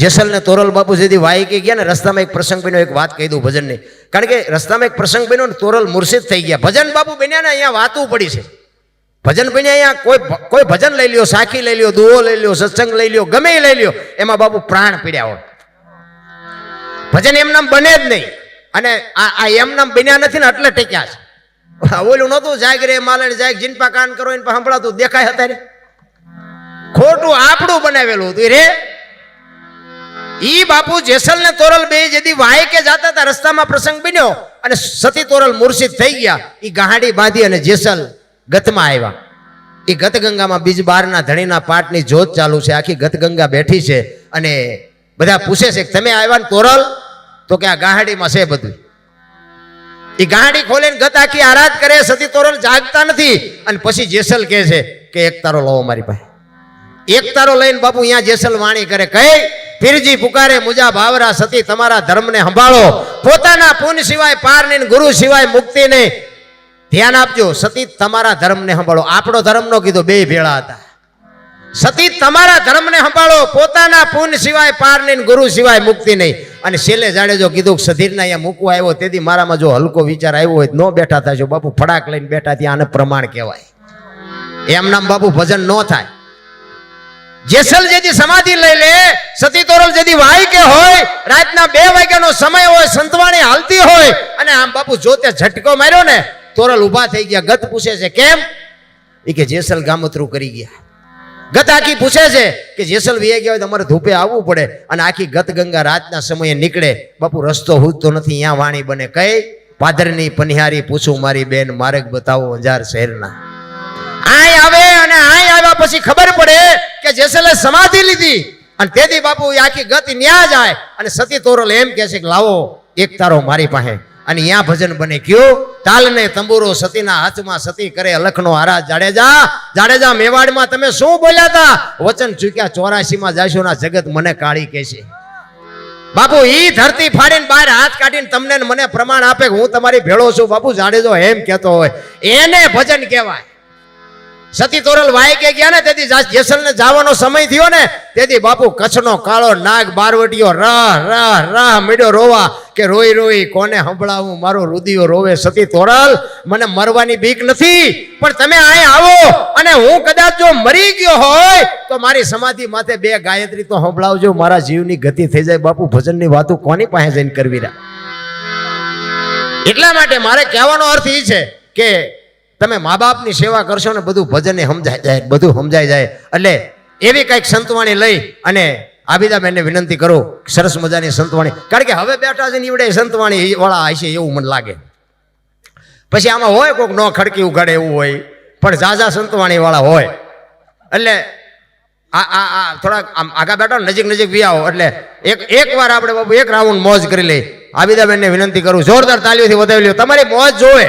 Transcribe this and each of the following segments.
જેસલ ને તોરલ બાપુ જેથી વાયકી ગયા ને, રસ્તામાં એક પ્રસંગ બન્યો, એક વાત કહી દઉં ભજનની. કારણ કે રસ્તામાં એક પ્રસંગ બન્યો ને, તોરલ મુર્શિદ થઈ ગયા. ભજન બાપુ બન્યા ને, અહીંયા વાતું પડી છે. ભજન બન્યા અહીંયા, કોઈ કોઈ ભજન લઈ લ્યો, સાખી લઈ લ્યો, દુઓ લઈ લ્યો, સત્સંગ લઈ લ્યો, ગમે લઈ લ્યો, એમાં બાપુ પ્રાણ પીડ્યા હોય. ભજન એમ નામ બને જ નહીં. અને આ આ એમ નામ બન્યા નથી ને, એટલે ટેક્યા છે. ઓલું નહોતું, જાગ રે માલણ, જાગ, જીનપા કાન કરો, એને સાંભળાતું, દેખાય હતા રે ખોટું આપણું બનાવેલું હતું. રે ઈ બાપુ જેસલ ને તોરલ બે જેદી વાય કે જાતા હતા રસ્તામાં પ્રસંગ બન્યો અને સતી તોરલ મુર્શિદ થઈ ગયા. ઈ ગાહડી બાંધી અને જેસલ ગતમાં આવ્યા. એ ગતગંગામાં બીજ બારના ધણીના પાટની જોત ચાલુ છે. આખી ગતગંગા બેઠી છે અને બધા પૂછે છે કે તમે આવ્યા ને તોરલ? તો કે આ ગાહાડીમાં છે બધું. એ ગાડી ખોલીને ગત આખી આરાધ કરે, સતી તોરલ જાગતા નથી. અને પછી જેસલ કહે છે કે, એક તારો લો મારી પાસે. એક તારો લઈને બાપુ અહીંયા જેસલ વાણી કરે. કઈ પીરજી પુકારે મુજા ભાવરા, સતી તમારા ધર્મને સંભાળો. પોતાના પુન સિવાય પાર નહીં, ગુરુ સિવાય મુક્તિ નહીં. ધ્યાન આપજો, સતી તમારા ધર્મને સંભાળો. આપણો ધર્મ નો કીધો, બે ભેળા હતા. સતી તમારા ધર્મને સંભાળો, પોતાના પુન સિવાય પાર નહીં, ગુરુ સિવાય મુક્તિ નહીં. અને છેલ્લે જાડેજો કીધું સધીરના અહીંયા મૂકવા આવ્યો, તેથી મારામાં જો હલકો વિચાર આવ્યો હોય ન બેઠા થશો બાપુ ફડાક લઈને બેઠા ત્યાં આને પ્રમાણ કહેવાય. એમ નામ બાપુ ભજન ન થાય. જેસલ જેથી સમાધિ લઈ લે, સતી તોરલ જેથી વાય કે હોય, રાતના બે વાગ્યાનો સમય હોય, સંતવાણી હાલતી હોય, અને આમ બાપુ જોતે ઝટકો માર્યો ને, તોરલ ઊભા થઈ ગયા. ગત પૂછે છે, કેમ? એ કે જેસલ ગામતરું કરી ગયા. ગત આખી પૂછે છે કે જેસલ વીએ ગયા હોય તમારે ધૂપે આવવું પડે, અને આખી ગત ગંગા રાતના સમયે નીકળે. બાપુ રસ્તો હૂજતો નથી અહીંયા વાણી બને. કઈ? પાદરની પનિહારી પૂછું મારી બેન, માર્ગ બતાવો અંજાર શહેરના. આય આવે પછી ખબર પડે કે જેસલે સમાધિ લીધી અને તેથી બાપુ એ આખી ગતિ ન્યા જાય અને સતી તોરલ એમ કહે છે કે લાવો, એક તારો મારી પાસે. અને ત્યાં ભજન બને કયું તાલને તંબુરો સતીના હાથમાં સતી કરે, અલખનો હારા જાડેજા. જાડેજા મેવાડમાં તમે શું બોલ્યા હતા? વચન ચૂક્યા ચોરાશીમાં જાશો ના જગત મને કાળી કહેશે બાપુ, ઈ ધરતી ફાડીને બહાર હાથ કાઢીને તમને મને પ્રમાણ આપે હું તમારી ભેળો છું. બાપુ, જાડેજો એમ કહેતો હોય. એને ભજન કહેવાય. સતી તોરલ વાયકે ગયા ને, તેથી જેસલ ને જવાનો સમય થયો ને, તેથી બાપુ કચ્છનો કાળો નાગ બારવટીયો રાહ રાહ રાહ મીડ્યો રોવા કે રોઈ રોઈ કોને સંભળાવું? મારો રુદિયો રોવે સતી તોરલ. મને મરવાની બીક નથી, પણ તમે અહીં આવો અને હું કદાચ જો મરી ગયો હોય, તો મારી સમાધિ માથે બે ગાયત્રી તો સંભળાવજો. મારા જીવની ગતિ થઈ જાય. બાપુ, ભજનની વાતો કોની પાસે જઈને કરવી રહ્યા? એટલા માટે મારે કહેવાનો અર્થ એ છે કે તમે મા બાપની સેવા કરશો ને બધું ભજને સમજાઈ જાય, બધું સમજાઈ જાય. એટલે એવી કંઈક સંતવાણી લઈ અને આબિદાબેનને વિનંતી કરું, સરસ મજાની સંતવાણી. કારણ કે હવે બેઠા છે ને એવડે સંતવાણી વાળા હશે એવું મને લાગે. પછી આમાં હોય કોઈક ન ખડકી ઉઘાડે એવું હોય, પણ ઝાઝા સંતવાણી વાળા હોય. એટલે આ આ આ, થોડાક આમ આગા બેઠો નજીક નજીક બી આવો એટલે એક એક વાર આપણે બાબુ એક રાઉન્ડ મોજ કરી લઈ. આબિદાબેનને વિનંતી કરું, જોરદાર તાલીઓથી વધાવી લ્યો. તમારી મોજ જોવે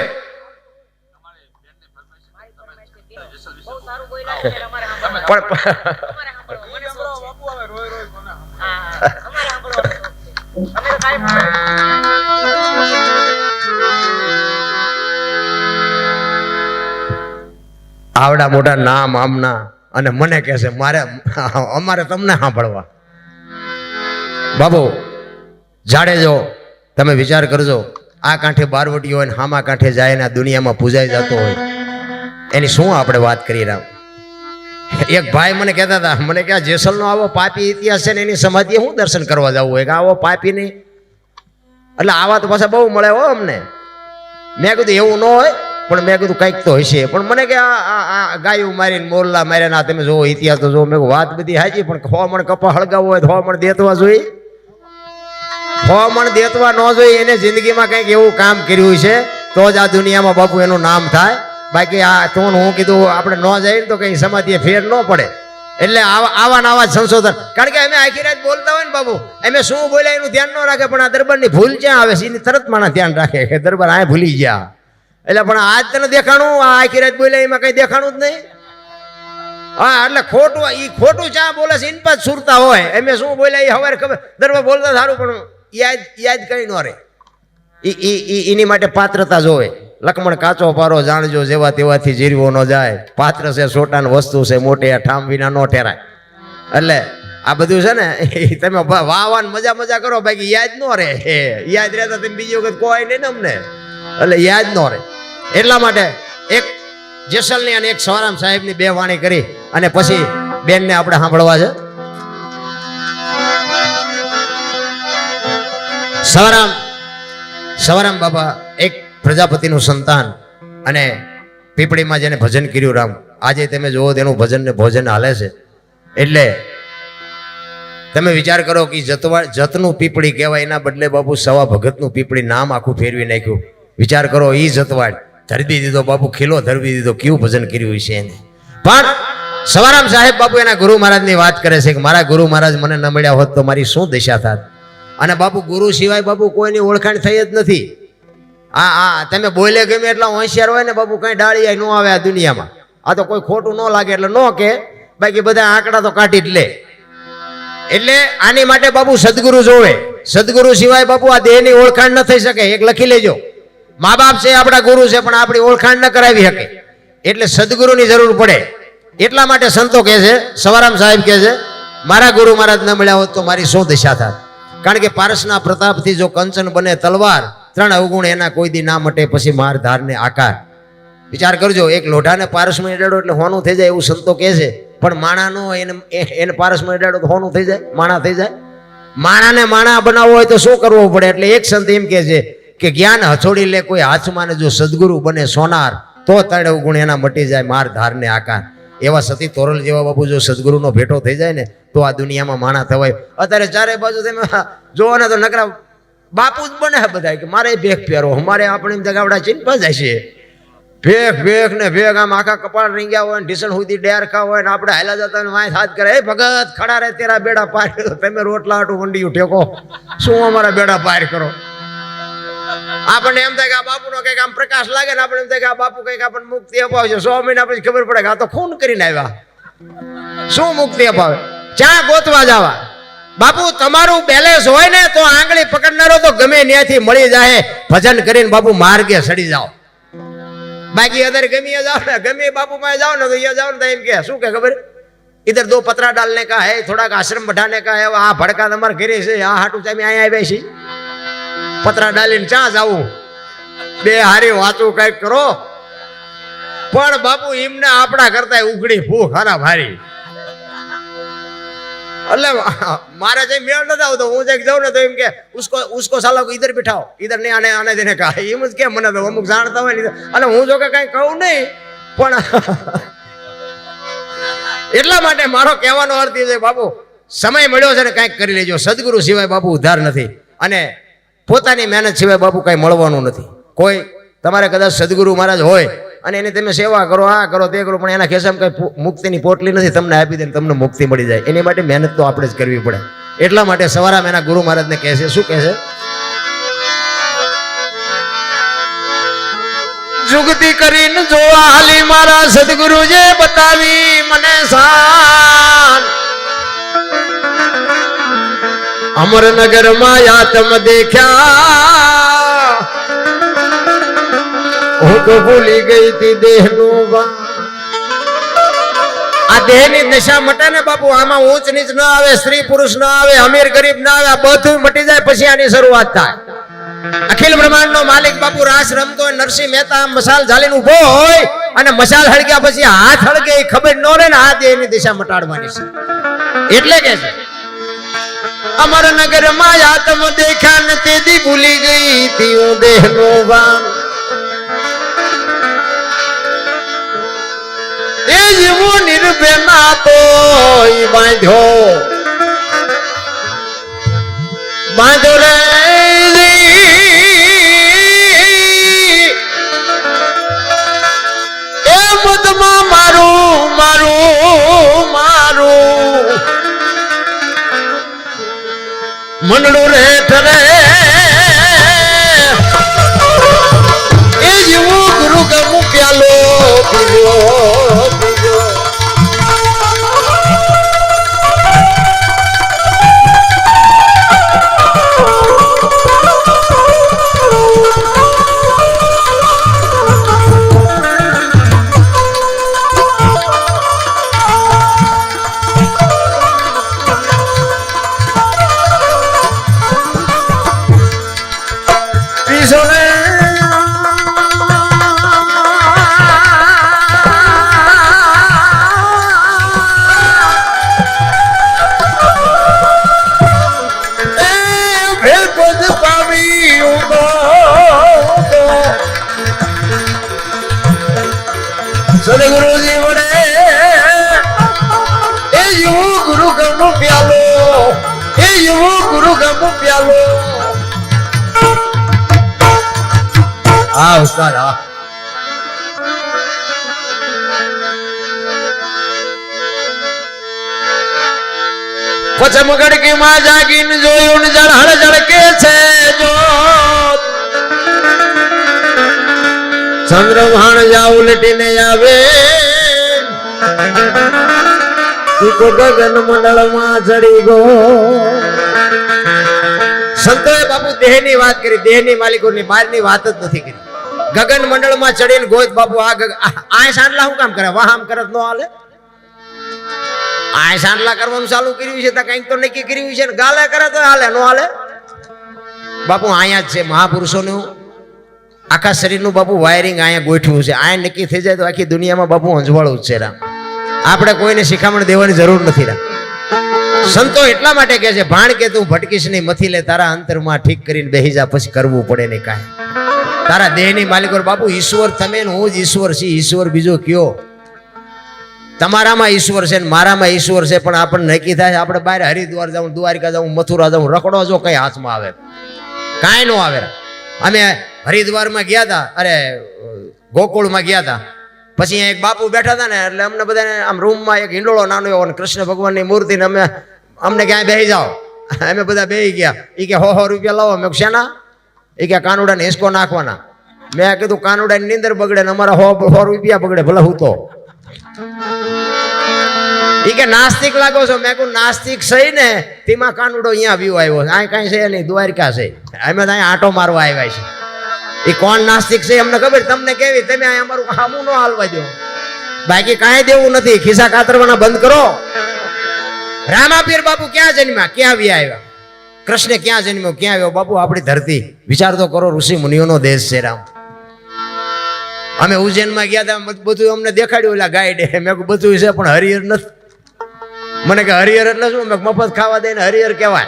બહુ સારું બોલ્યા એટલે અમારે સાંભળવાનું. પણ આવડા મોટા નામ આમના અને મને કહે છે, મારે અમારે તમને સાંભળવા. બાબુ જાડેજો તમે વિચાર કરજો, આ કાંઠે બારવટી હોય ને હામા કાંઠે જાય ને દુનિયામાં પૂજાઈ જતો હોય. એની શું આપણે વાત કરી રહ્યા? એક ભાઈ મને કહેતા હતા, મને કે જેસલનો આવો પાપી ઇતિહાસ છે ને એની સમાધિએ હું દર્શન કરવા જવું હોય કે આવો પાપી નહીં. એટલે આવા તો પાછા બહુ મળે હો અમને. મેં કીધું, એવું ન હોય. પણ મેં કીધું, કંઈક તો હશે. પણ મને કે આ ગાયું મારીને, મોરલા માર્યા ના તમે જોવો ઇતિહાસ તો જોવો મેં વાત બધી હાજી પણ હો મણ કપા હળગાવવું હોય તો હો મણ દેતવા જોઈએ. હો મણ દેતવા ન જોઈએ, એને જિંદગીમાં કંઈક એવું કામ કર્યું છે, તો જ આ દુનિયામાં બાપુ એનું નામ થાય. બાકી આ તો હું કીધું, આપણે ન જઈએ તો કંઈ સમાધિએ ફેર ન પડે. એટલે આવા આવા આવા જ સંશોધન. કારણ કે અમે આખી રાત બોલતા હોય ને બાબુ, અમે શું બોલ્યા એનું ધ્યાન ન રાખે, પણ આ દરબારની ભૂલ ક્યાં આવે છે, એની તરત માણા ધ્યાન રાખે કે દરબાર આ ભૂલી ગયા. એટલે પણ આજ તને દેખાણું, આ આખી રાત બોલ્યા, એમાં કંઈ દેખાણું જ નહીં. હા, એટલે ખોટું એ ખોટું ચા બોલે છે જ સુરતા હોય. એમે શું બોલ્યા એ હવે ખબર, દરબાર બોલતા સારું, પણ યાદ યાદ કઈ ન રહે. એની માટે પાત્રતા જોવે. લખમણ કાચો પારો જાણજો, જેવા તેવાથી જીરવો ન જાય. પાત્ર છે, સોટાન વસ્તુ છે, મોટી ઠામ વિના ન ઠેરાય. એટલે આ બધું છે ને તમે વાહ મજા મજા કરો, બાકી યાદ ન રહે. યાદ રહેતા તમે બીજી વખત કોઈ નહીં ને અમને. એટલે યાદ ન રહે. એટલા માટે એક જેસલની અને એક સવારામ સાહેબની બે વાણી કરી અને પછી બેનને આપણે સાંભળવા છે. સવારામ સવારામ બાબા પ્રજાપતિનું સંતાન અને પીપળીમાં જેને ભજન કર્યું રામ, આજે તમે જુઓ તેનું ભજન ને ભોજન હાલે છે. એટલે તમે વિચાર કરો કે જતવા જતનું પીપળી કહેવાય, એના બદલે બાપુ સવા ભગતનું પીપળી નામ આખું ફેરવી નાખ્યું. વિચાર કરો એ જતવાડ ધરબી દીધો બાપુ ખીલો ધરબી દીધો કેવું ભજન કર્યું છે એને? પણ સવારામ સાહેબ બાપુ એના ગુરુ મહારાજની વાત કરે છે કે મારા ગુરુ મહારાજ મને ન મળ્યા હોત તો મારી શું દિશા થાત? અને બાપુ ગુરુ સિવાય બાપુ કોઈની ઓળખાણ થઈ જ નથી. આ હા, તમે બોલે ગમે એટલા હોશિયાર હોય ને બાપુ, કઈ ડાળી ન આવે આ દુનિયામાં. આ તો કોઈ ખોટું ન લાગે એટલે ન કે, બાકી બધા આંકડા તો કાઢી જ લે. એટલે આની માટે બાપુ સદગુરુ જોવે. સદગુરુ સિવાય બાપુ આ દેહની ઓળખાણ ન થઈ શકે, એક લખી લેજો. મા બાપ છે, આપણા ગુરુ છે, પણ આપણી ઓળખાણ ન કરાવી શકે. એટલે સદગુરુની જરૂર પડે. એટલા માટે સંતો કહે છે, સવારામ સાહેબ કહે છે, મારા ગુરુ મહારાજ ન મળ્યા હોત તો મારી શું દિશા થાય કારણ કે પારસના પ્રતાપથી જો કંચન બને તલવાર ત્રણ અવગુણ એના કોઈ દી ના મટે, પછી માર ધારને આકાર. વિચાર કરજો, એક લોઢાને પારસમાં એડાડો એટલે હોનું થઈ જાય એવું સંતો કહે છે. પણ માણાનો એને એને પારસમાં એડાડો તો હોનું થઈ જાય, માણા થઈ જાય. માણાને માણા બનાવવો હોય તો શું કરવું પડે? એટલે એક સંત એમ કહે છે કે જ્ઞાન હથોડી લે, કોઈ હાથમાં જો સદગુરુ બને સોનાર, તો ત્રણ અવગુણ એના મટી જાય, માર ધારને આકાર. એવા સતી તોરલ જેવા બાબુ જો સદગુરુનો ભેટો થઈ જાય ને, તો આ દુનિયામાં માણા થવાય. અત્યારે ચારે બાજુ તમે જોવો ને તો નકરા બાપુ જ બને છે બધા કે મારે ભેખ પહેરો. અમારે આપણે એમ દગાવડા ચિંતા જાય છે. ભેખ ભેખ ને ભેખ આમ આખા કપાળ રીંગ્યા હોય ઢીસણ સુધી ડેરખા હોય ને આપણે હાલા જતા ને વાંય હાથ કરે. એ ભગત, ખડા રે તેરા બેડા પાર. તમે રોટલા આટું વંડિયું ઠેકો. શું અમારા બેડા પાર કરો? આપણને એમ થાય કે આ બાપુનો કંઈક આમ પ્રકાશ લાગે ને આપણે એમ થાય કે આ બાપુ કંઈક આપણને મુક્તિ અપાવશે. સો મહિના પછી ખબર પડે કે આ તો ખૂન કરીને આવ્યા. શું મુક્તિ અપાવે? ચા ગોતવા જવા. બાપુ તમારું બેલેન્સ હોય ને તો આંગળી પકડનારો તો ગમે ત્યાંથી મળી જાય ભજન કરીને બાપુ માર્ગે સડી જાઓ બાકી અદર ગમી જાઓ ને ગમે બાપુ પાસે જાઓ ને તો અહીંયા જાઓ ને તો એમ કે શું કે ખબર इधर दो पतरा डालने का है थोड़ा का आश्रम बढ़ाने का है આ ભડકા તમારે ઘરે છે આ હાટું તમે અહીંયા આવ્યા છે પતરા ડાલીને ચા જાવું બે હારી વાતો કઈક કરો પણ બાપુ એમને આપણા કરતા ઉઘડી ભૂખ હારા ભારી એટલે મારે જે મેળ નથી આવતો, હું જે જાઉં ને તો એમ કે, ઉસકો ઉસકો સાલો ઈધર બિઠાઓ ઇધર નહીં આને આને દેને કા એમ જ કે મને તો, અમુક જાણતા હોય ને અને હું જો કે કઈ કહું નહીં, પણ એટલા માટે મારો કહેવાનો અર્થ છે, બાપુ, સમય મળ્યો છે ને કાંઈક કરી લેજો. સદગુરુ સિવાય બાપુ ઉધાર નથી. અને પોતાની મહેનત સિવાય બાપુ કાંઈ મળવાનું નથી. કોઈ, તમારે કદાચ સદગુરુ મહારાજ હોય અને એની તમે સેવા કરો આ કરો તે કરો, પણ એના ખેસામાં કઈ મુક્તિની પોટલી નથી, તમને આપી દે તમને મુક્તિ મળી જાય. એની માટે મહેનત તો આપણે જ કરવી પડે. એટલા માટે સવારામ એના ગુરુ મહારાજને કહે શું કહે જુગતી કરીને જો હાલી મારા સદગુરુજે બતાવી મને સાન. અમરનગરમાં યાતમ દેખ્યા. હું તો ભૂલી ગઈ તી દેહ નો આ દેહની દશા મટે ને બાપુ, આમાં ઊંચ નીચ ન આવે, સ્ત્રી પુરુષ ન આવે, અમીર ગરીબ ન આવે બધું મટી જાય પછી આની શરૂઆત થાય. અખિલ બ્રહ્માંડ નો માલિક બાપુ રાસ રમતો હોય, નરસિંહ મહેતા મસાલ ઝાલીને ઊભો હોય અને મસાલ હળગ્યા પછી હાથ હળગે, એ ખબર ન રહે ને આ દેહની દિશા મટાડવાની છે. એટલે કે છે, અમર નગરમાં આત્મ દેખા નથી ભૂલી ગઈ તી દેહ નો ભાન જીવો નિર્ભય ના તો બાંધ્યો. બાંધો રે એ મદમાં મારું મારું મારું. મનડું રે ઠરે હા, ઉસ્તાદ, હા. પછી મગડકી માં જાગીને જોયું ને હળ ઝળકે છે જો ચંદ્રમાણ જા ઉલટીને આવે. ગગન મંડળમાં ચડી ગો સંતોએ બાપુ દેહની વાત કરી. દેહની માલિકોની બહારની વાત જ નથી કરી. ગગન મંડળમાં ચડીને ગોવિંદ બાપુ, આ આ- સાંડલા શું કામ કરે? વાહ, આમ કરત નો હાલે? આ સાંડલા કરવાનું ચાલુ કર્યું છે તો કંઈક તો નક્કી કર્યું છે ને? ગાલે કરે તો હાલે, નો હાલે? બાપુ, અહીંયા જ છે મહાપુરુષોનું. આખા શરીરનું બાપુ વાયરિંગ અહીંયા ગોઠવું છે. અહીંયા નક્કી થઈ જાય તો આખી દુનિયામાં બાપુ અંજવાળું જ છે, રામ. આપણે કોઈને શિખામણ દેવાની જરૂર નથી, રામ. સંતો એટલા માટે કહે છે, ભાણ કે તું ભટકીશ નહીં, મથી લે, તારા અંતરમાં ઠીક કરીને બેહી જા, પછી કરવું પડે નહીં કાંઈ. તારા દેહની માલિકોર બાપુ ઈશ્વર તમે હું જ ઈશ્વર છીએ. ઈશ્વર બીજો કયો? તમારામાં ઈશ્વર છે ને મારામાં ઈશ્વર છે પણ આપણને નક્કી થાય આપણે બહાર હરિદ્વાર જાઉં દ્વારિકા જાઉં મથુરા જાઉં રખડો જો કઈ હાથમાં આવે? કાંઈ ન આવે. અમે હરિદ્વારમાં ગયા હતા અરે ગોકુળમાં ગયા હતા પછી એક બાપુ બેઠા હતા ને એટલે અમને બધાને આમ રૂમમાં એક હિંડોળો નાનો એવો કૃષ્ણ ભગવાનની મૂર્તિને અમે અમને ક્યાંય બેસી જાઓ. અમે બધા બેસી ગયા. એ કે હો હો રૂપિયા લાવો. મેં કીધું, શેના? એ કે કાનુડાને હિસકો નાખવાના. મેં કીધું, કાનુડાની નીંદર બગડે ને અમારા હો હો રૂપિયા બગડે, ભલે હું તો. ઈ કે, નાસ્તિક લાગો છો. મેં કહું નાસ્તિક સહી ને, તેમાં કાનુડો અહીંયા વ્યૂ આવ્યો છે. અહીં કાંઈ છે નહીં, દ્વારિકા છે. અમે તો અહીંયા આટો મારવા આવ્યા છે એ કોણ નાસ્તિક છે અમને ખબર? તમને કેવી? તમે અહીંયા અમારું કામું ન હાલવા દો. બાકી કાંઈ દેવું નથી. ખિસ્સા કાતરવાના બંધ કરો. રામાપીર બાપુ ક્યાં જન્મ્યા? ક્યાં વ્યા આવ્યા? કૃષ્ણ ક્યાં જન્મ્યો, ક્યાં આવ્યો? બાપુ, આપણી ધરતી. વિચાર તો કરો, ઋષિ મુનિઓનો દેશ છે રામ. અમે ઉજ્જૈનમાં ગયા હતા બધું અમને દેખાડ્યું, ઓલા ગાઈડે મેં કીધું, બધું છે, પણ હરિહર નથી. મને કે હરિહર એટલે શું મેં મફત ખાવા દઈને હરિહર કહેવાય.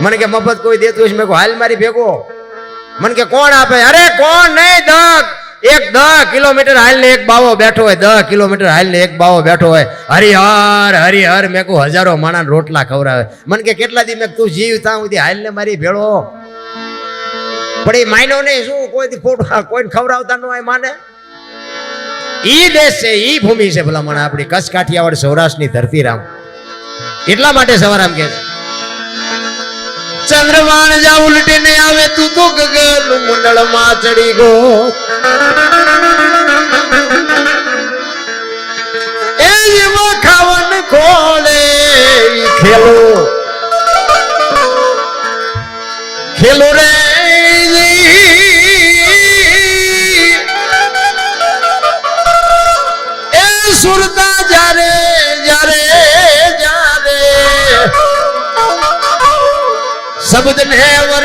મને કે મફત કોઈ દેતું હશે મેં કહું હાલ મારી ભેગો. મને કે કોણ આપે? અરે કોણ નહીં, દગ. એક દસ કિલોમીટર હાલને એક બાવો બેઠો હોય દસ કિલોમીટર હાલને એક બાવો બેઠો હોય. હરિહર હરિહર, મેં કહું હજારો માણા રોટલા ખવડાવે. મને કે કેટલા દી મેં તું જીવ ત્યાં સુધી હાલને મારી ભેળો. પણ એ માયનો નહીં, શું કોઈ ખોટું કોઈને ખવડાવતા ન હોય માને? ઈ દેશ છે, ઈ ભૂમિ છે ભલામણ આપણી. કચ્છ કાઠિયાવાડ સૌરાષ્ટ્રની ધરતી રામ એટલા માટે સવારામ કે ચંદ્રમાન જા ઉલટીને આવે તું તો ગગન મંડળમાં ચડી ગો એ જેવો ખાવન ખોલે ખેલો. ખેલો રે એ સુરતા જ્યારે શબ્દ ને વરે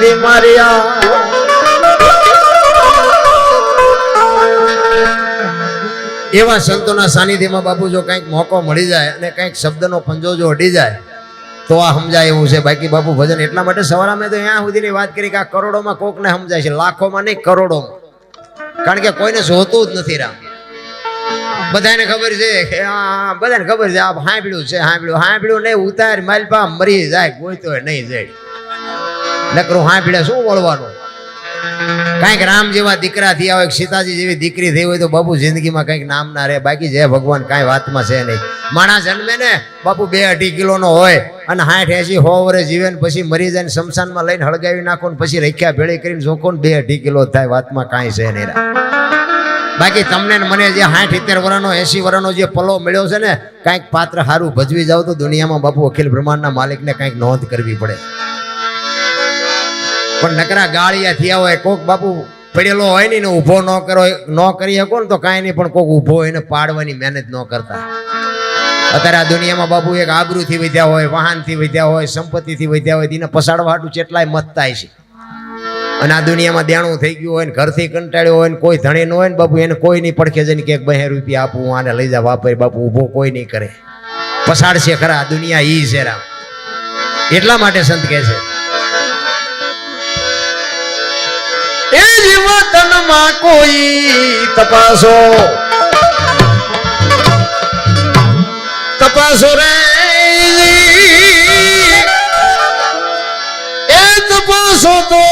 તે માર્યા. એવા સંતોના સાનિધ્યમાં બાપુ જો કંઈક મોકો મળી જાય અને કંઈક શબ્દનો પંજો જો અડી જાય, તો આ સમજાય એવું છે. બાકી બાપુ ભજન એટલા માટે સવારે અમે તો અહીંયા સુધીની વાત કરી કે આ કરોડોમાં કોકને સમજાય છે. લાખોમાં નહીં, કરોડોમાં. કારણ કે કોઈને જોતું જ નથી રામ. બધાને ખબર છે બધાને ખબર છે આ હાંભળ્યું છે, હાંભળ્યું. હાંભળ્યું નહીં ઉતાર માલપા મરી જાય કોઈ તો નહીં જાય. નકરું હાંભળે શું વળવાનું? કાંઈક રામ જેવા દીકરા થયા હોય, સીતાજી જેવી દીકરી થઈ હોય તો બાપુ જિંદગીમાં કંઈક નામ ના રહે. બાકી જય ભગવાન કાંઈ વાતમાં છે નહીં. માણસ જન્મે ને બાપુ બે અઢી કિલોનો હોય અને હાઠ એસી હો વરે જીવે ને પછી મરી જાય ને શમશાનમાં લઈને હળગાવી નાખો ને પછી રખ્યા ભેળી કરીને જોખો ને બે અઢી કિલો થાય, વાતમાં કાંઈ છે નહીં બાકી તમને ને મને જે સાઠ સિત્તેર વર્ષનો એસી વર્ષનો જે પલો મળ્યો છે ને, કાંઈક પાત્ર સારું ભજવી જાવ તો દુનિયામાં બાપુ અખિલ બ્રહ્માંડના માલિકને કાંઈક નોંધ કરવી પડે. પણ નકરા ગાળિયા થયા હોય, કોક બાપુ પડેલો હોય ને એને ઊભો ન કરો, ન કરી શકો ને તો કાંઈ નહીં, પણ કોક ઊભો હોય ને પાડવાની મહેનત ન કરતા. અત્યારે આ દુનિયામાં બાપુ એક આબરૂથી વધ્યા હોય, વાહનથી વધ્યા હોય, સંપત્તિથી વધ્યા હોય તેને પસાડવા હાટું કેટલાય મતતાય છે. અને આ દુનિયામાં દેણું થઈ ગયું હોય ને, ઘરથી કંટાળ્યો હોય ને, કોઈ ધણી ન હોય ને, બાપુ એને કોઈ નહીં પડખે જઈને કે બે રૂપિયા આપું આને લઈ જા વાપર, બાપુ ઊભો કોઈ નહીં કરે. પસાડશે ખરા દુનિયા ઈ છે રામ. એટલા માટે સંત કહે છે. જીવતનમાં કોઈ તપાસો. તપાસો રે એ તપાસો તો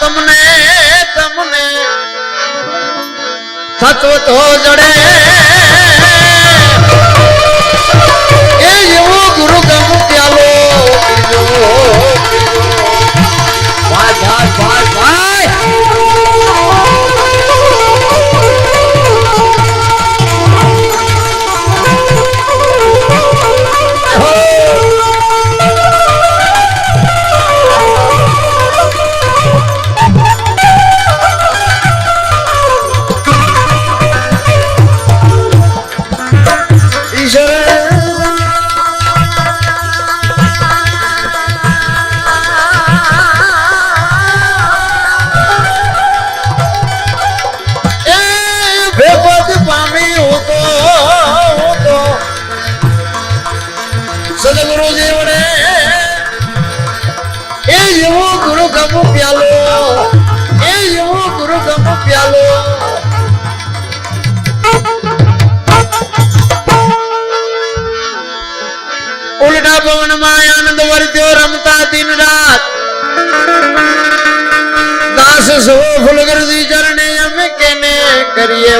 તમને તમને થતો તો જડે. એ એવો ગુરુ ગમ કરીએ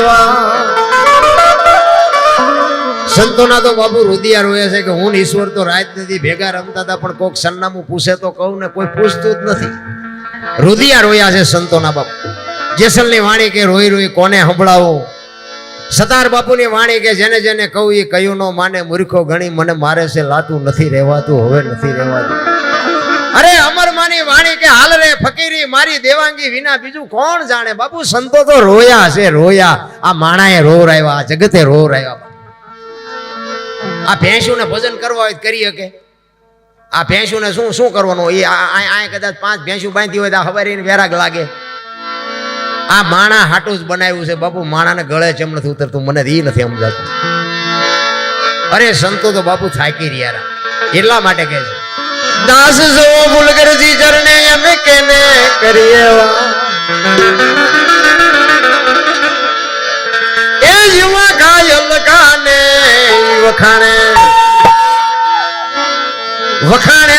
સંતોના તો બાબુ રુદિયા રોએ છે કે હું ઈશ્વર તો રાત નથી, ભેગા રમતા હતા, પણ કોઈક સરનામું પૂછે તો કહું ને કોઈ પૂછતું જ નથી. રુદિયા રોયા છે સંતોના બાપુ. જેસલની વાણી કે રોઈ રોઈ કોને સંભળાવું? સતાર બાપુની વાણી કે જેને જેને કહું એ કયું નો માને, મૂર્ખો ગણી મને મારે છે, લાતું નથી રહેવાતું, હવે નથી રહેવાતું. અરે અમર માની વાણી કે હાલ રે ફકીરી, મારી દેવાંગી વિના બીજું કોણ જાણે? બાપુ, સંતો તો રોયા છે, રોયા. આ માણાએ રો રાયવા, આ જગતે રો રહ્યા આ ભેંસુને ભજન કરવા હોય કરી શકે. આ ભેંસુને શું શું કરવાનું? એ આ કદાચ પાંચ ભેંસુ બાંધી હોય તો ખબર એને વેરાગ લાગે. આ માણા હાટું જ બનાવ્યું છે. બાપુ, માણાને ગળે ચમ નથી ઉતરતું. મને એ નથી સમજાતું. અરે સંતો તો બાપુ થાકી રહ્યા. એટલા માટે કહે છે. દાસ સો ફૂલગરજી ચરણે અમે કેને કરીએ એ યુવા ઘાયલ કાને વખાણે વખાણે